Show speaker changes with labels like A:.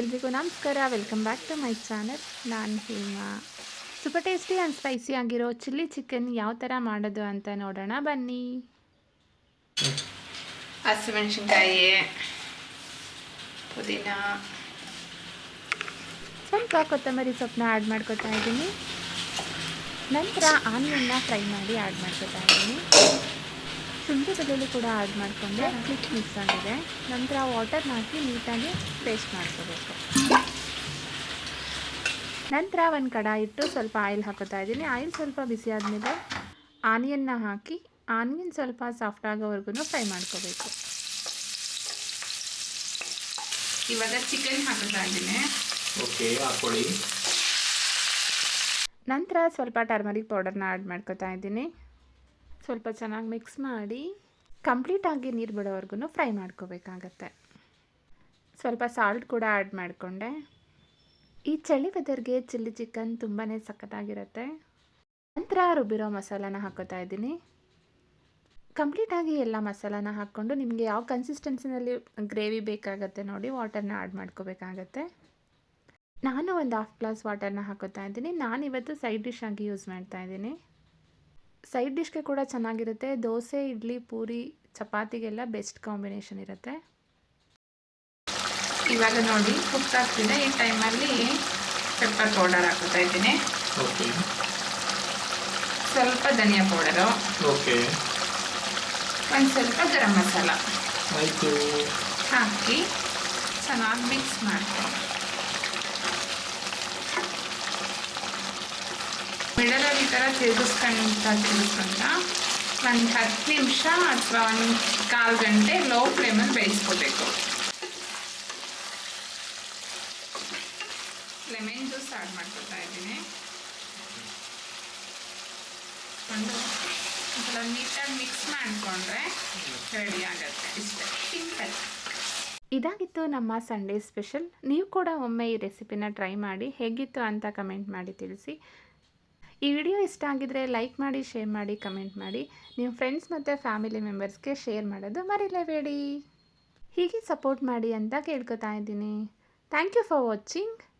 A: ಎಲ್ರಿಗೂ ನಮಸ್ಕಾರ. Welcome back to my channel ನಾನು Hema. Super tasty and spicy ಆಗಿರೋ ಚಿಲ್ಲಿ ಚಿಕನ್ ಯಾವ ಥರ ಮಾಡೋದು ಅಂತ ನೋಡೋಣ. ಬನ್ನಿ.
B: ಹಸಿಮೆಣಸಿನ್ಕಾಯಿ ಪುದೀನ.
A: ಸ್ವಲ್ಪ ಕೊತ್ತಂಬರಿ ಸೊಪ್ಪನ್ನ ಆ್ಯಡ್ ಮಾಡ್ಕೊತಾ ಇದ್ದೀನಿ. ನಂತರ ಆನಿಯನ್ನ ಫ್ರೈ ಮಾಡಿ ಆ್ಯಡ್ ಮಾಡ್ಕೊತಾ ಇದ್ದೀನಿ. ಶುಂಠಿ ಬೆಳ್ಳುಳ್ಳಿ ಕೂಡ ಆ್ಯಡ್ ಮಾಡಿಕೊಂಡೆ ಕ್ಲಿಕ್ ಮಿಕ್ಸ್ ಆಗಿದೆ. ನಂತರ ವಾಟರ್ನ ಹಾಕಿ ನೀಟಾಗಿ ಪೇಸ್ಟ್ ಮಾಡ್ಕೋಬೇಕು. ನಂತರ ಒಂದು ಕಡಾಯಿ ಇಟ್ಟು ಸ್ವಲ್ಪ ಆಯಿಲ್ ಹಾಕೋತಾ ಇದ್ದೀನಿ. ಆಯಿಲ್ ಸ್ವಲ್ಪ ಬಿಸಿ ಆದಮೇಲೆ ಆನಿಯನ್ನ ಹಾಕಿ ಆನಿಯನ್ ಸ್ವಲ್ಪ ಸಾಫ್ಟ್ ಆಗೋವರೆಗೂ ಫ್ರೈ ಮಾಡ್ಕೋಬೇಕು.
B: ಇವಾಗ ಚಿಕನ್ ಹಾಕೋತಾ ಇದ್ದೀನಿ.
C: ಓಕೆ ಹಾಕೊಳ್ಳಿ.
A: ನಂತರ ಸ್ವಲ್ಪ ಟರ್ಮರಿಕ್ ಪೌಡರ್ನ ಆ್ಯಡ್ ಮಾಡ್ಕೋತಾ ಇದ್ದೀನಿ. ಸ್ವಲ್ಪ ಚೆನ್ನಾಗಿ ಮಿಕ್ಸ್ ಮಾಡಿ ಕಂಪ್ಲೀಟಾಗಿ ನೀರು ಬಿಡೋವರೆಗೂ ಫ್ರೈ ಮಾಡ್ಕೋಬೇಕಾಗತ್ತೆ. ಸ್ವಲ್ಪ ಸಾಲ್ಟ್ ಕೂಡ ಆ್ಯಡ್ ಮಾಡಿಕೊಂಡೆ. ಈ ಚಳಿ ವೆದರ್ಗೆ ಚಿಲ್ಲಿ ಚಿಕನ್ ತುಂಬಾ ಸಖತ್ತಾಗಿರುತ್ತೆ. ನಂತರ ರುಬ್ಬಿರೋ ಮಸಾಲಾನ ಹಾಕೋತಾ ಇದ್ದೀನಿ. ಕಂಪ್ಲೀಟಾಗಿ ಎಲ್ಲ ಮಸಾಲಾನ ಹಾಕ್ಕೊಂಡು ನಿಮಗೆ ಯಾವ ಕನ್ಸಿಸ್ಟೆನ್ಸಿನಲ್ಲಿ ಗ್ರೇವಿ ಬೇಕಾಗತ್ತೆ ನೋಡಿ ವಾಟರ್ನ ಆ್ಯಡ್ ಮಾಡ್ಕೋಬೇಕಾಗತ್ತೆ. ನಾನು ಒಂದು ಹಾಫ್ ಗ್ಲಾಸ್ ವಾಟರ್ನ ಹಾಕೋತಾ ಇದ್ದೀನಿ. ನಾನು ಇವತ್ತು ಸೈಡ್ ಡಿಶ್ ಆಗಿ ಯೂಸ್ ಮಾಡ್ತಾ ಇದ್ದೀನಿ. ಸೈಡ್ ಡಿಶ್ಗೆ ಕೂಡ ಚೆನ್ನಾಗಿರುತ್ತೆ. ದೋಸೆ ಇಡ್ಲಿ ಪೂರಿ ಚಪಾತಿಗೆಲ್ಲ ಬೆಸ್ಟ್ ಕಾಂಬಿನೇಷನ್ ಇರುತ್ತೆ.
B: ಇವಾಗ ನೋಡಿ ಕುಕ್ ಆಗ್ತಿದೆ. ಈ ಟೈಮಲ್ಲಿ ಪೆಪ್ಪರ್ ಪೌಡರ್ ಹಾಕೋತಾ ಇದ್ದೀನಿ.
C: ಓಕೆ.
B: ಸ್ವಲ್ಪ ಧನಿಯಾ ಪೌಡರು.
C: ಓಕೆ.
B: ಒಂದು ಸ್ವಲ್ಪ ಗರಂ ಮಸಾಲ.
C: ಆಯಿತು.
B: ಹಾಕಿ ಚೆನ್ನಾಗಿ ಮಿಕ್ಸ್ ಮಾಡ್ತೀನಿ. ಮಿಡಲಲ್ಲಿ ಈ ಥರ ತಿರುಗಿಸ್ಕೊಂತ ತಿರುಗಿಸ್ಕೊಂತ ಒಂದು ಹತ್ತು ನಿಮಿಷ ಅಥವಾ ಒಂದು ಕಾಲು ಗಂಟೆ ಲೋ ಫ್ಲೇಮಲ್ಲಿ ಬೇಯಿಸ್ಕೋಬೇಕು. ಲೆಮನ್ ಜ್ಯೂಸ್ ಆ್ಯಡ್ ಮಾಡ್ಕೊತಾ ಇದ್ದೀನಿ. ಒಂದು ನೀಟಾಗಿ ಮಿಕ್ಸ್ ಮಾಡಿಕೊಂಡ್ರೆ ರೆಡಿ ಆಗುತ್ತೆ. ಇಷ್ಟೇ ಸಿಂಪಲ್
A: ಇದಾಗಿತ್ತು ನಮ್ಮ ಸಂಡೇ ಸ್ಪೆಷಲ್ ನೀವು ಕೂಡ ಒಮ್ಮೆ ಈ ರೆಸಿಪಿನ ಟ್ರೈ ಮಾಡಿ, ಹೇಗಿತ್ತು ಅಂತ ಕಮೆಂಟ್ ಮಾಡಿ ತಿಳಿಸಿ. ಈ ವಿಡಿಯೋ ಇಷ್ಟ ಆಗಿದ್ರೆ ಲೈಕ್ ಮಾಡಿ, ಶೇರ್ ಮಾಡಿ, ಕಮೆಂಟ್ ಮಾಡಿ. ನಿಮ್ಮ ಫ್ರೆಂಡ್ಸ್ ಮತ್ತು ಫ್ಯಾಮಿಲಿ ಮೆಂಬರ್ಸ್ಗೆ ಶೇರ್ ಮಾಡೋದು ಮರಿಲೇಬೇಡಿ. ಹೀಗೆ ಸಪೋರ್ಟ್ ಮಾಡಿ ಅಂತ ಕೇಳ್ಕೊತಾ ಇದ್ದೀನಿ. Thank you for watching.